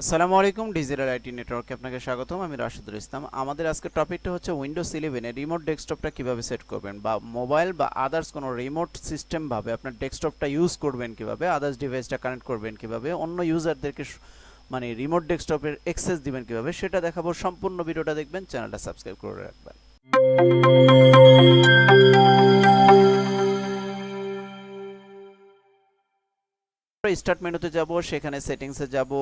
আসসালামু আলাইকুম, digital IT নেটওয়ার্কে আপনাকে স্বাগতম, আমি রাশিদুল ইসলাম। আমাদের আজকে টপিকটা হচ্ছে উইন্ডোজ ইলেভেনে রিমোট ডেস্কটপটা কীভাবে সেট করবেন বা মোবাইল বা আদার্স কোনো রিমোট সিস্টেম ভাবে আপনার ডেস্কটপটা ইউজ করবেন কীভাবে আদার্স ডিভাইসটা কানেক্ট করবেন কীভাবে, অন্য ইউজারদেরকে মানে রিমোট ডেস্কটপের অ্যাক্সেস দিবেন কীভাবে, সেটা দেখাবো। সম্পূর্ণ ভিডিওটা দেখবেন, চ্যানেলটা সাবস্ক্রাইব করে রাখবেন। স্টার্ট মেনুতে যাব, সেখানে সেটিংসে যাব।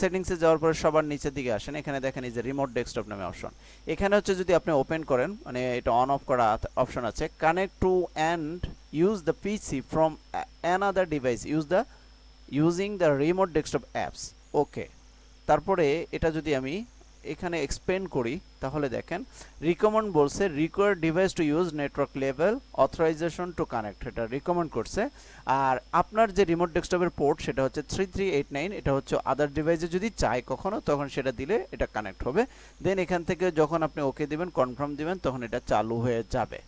সেটিংসে যাওয়ার পরে সবার নিচের দিকে আসেন। এখানে দেখেন এই যে রিমোট ডেস্কটপ নামে অপশন এখানে হচ্ছে যদি আপনি ওপেন করেন মানে এটা অন অফ করা অপশন আছে connect to and use the PC from another device use the using the remote desktop apps okay তারপরে এটা যদি আমি এখানে এক্সপ্লেন করি, তাহলে দেখেন রিকমেন্ড বলছে require device to use network level authorization to connect এটা রিকমেন্ড করছে। আর আপনার যে রিমোট ডেস্কটপের পোর্ট সেটা হচ্ছে থ্রি থ্রি এইট নাইন এটা হচ্ছে আদার ডিভাইসে যদি চায় কখনো, তখন সেটা দিলে এটা কানেক্ট হবে। দেন এখান থেকে যখন আপনি ওকে দিবেন কনফার্ম দিবেন, তখন এটা চালু হয়ে যাবে।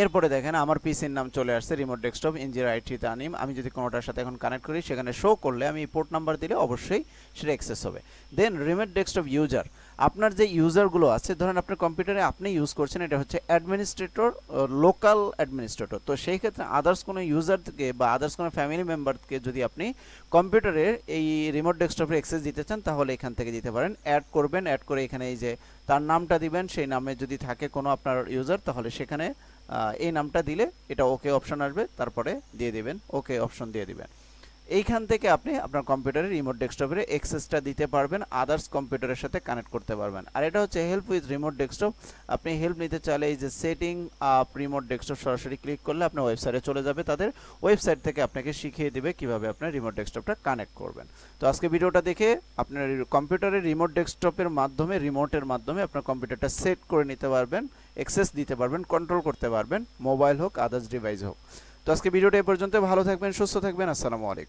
এরপরে দেখেন আমার পিসির নাম চলে আসছে রিমোট ডেস্কটপ ইঞ্জির আইটি তানিম। আমি যদি কোনোটার সাথে এখন কানেক্ট করি, সেখানে শো করলে আমি পোর্ট নাম্বার দিলে অবশ্যই সেটা অ্যাক্সেস হবে। দেন রিমোট ডেস্কটপ ইউজার আপনার যে ইউজারগুলো আছে, ধরেন আপনার কম্পিউটারে আপনি ইউজ করছেন, এটা হচ্ছে অ্যাডমিনিস্ট্রেটর লোকাল অ্যাডমিনিস্ট্রেটর তো সেই ক্ষেত্রে আদার্স কোনো ইউজারকে বা আদার্স কোনো ফ্যামিলি মেম্বারকে যদি আপনি কম্পিউটারের এই রিমোট ডেস্কটপে অ্যাক্সেস দিতে চান, তাহলে এখান থেকে দিতে পারেন। অ্যাড করবেন অ্যাড করে এখানে এই যে তার নামটা দিবেন, সেই নামে যদি থাকে কোনো আপনার ইউজার তাহলে সেখানে এই নামটা দিলে এটা ওকে অপশন আসবে তারপরে দিয়ে দেবেন ওকে অপশন দিয়ে দিবেন। এইখান থেকে আপনি আপনার কম্পিউটারের রিমোট ডেস্কটপের অ্যাক্সেসটা দিতে পারবেন আদার্স কম্পিউটারের সাথে কানেক্ট করতে পারবেন। আর এটা হচ্ছে হেল্প উইথ রিমোট ডেস্কটপ আপনি হেল্প নিতে চাইলে এই যে সেটিং আপ রিমোট ডেস্কটপ সরাসরি ক্লিক করলে আপনার ওয়েবসাইটে চলে যাবে। তাদের ওয়েবসাইট থেকে আপনাকে শিখিয়ে দেবে কীভাবে আপনার রিমোট ডেস্কটপটা কানেক্ট করবেন। তো আজকে ভিডিওটা দেখে আপনার কম্পিউটারের রিমোট ডেস্কটপের মাধ্যমে রিমোটের মাধ্যমে আপনার কম্পিউটারটা সেট করে নিতে পারবেন অ্যাক্সেস দিতে পারবেন কন্ট্রোল করতে পারবেন মোবাইল হোক আদার্স ডিভাইস হোক। তো আজকে ভিডিওটা এ পর্যন্ত। ভালো থাকবেন, সুস্থ থাকবেন। আসসালামু আলাইকুম।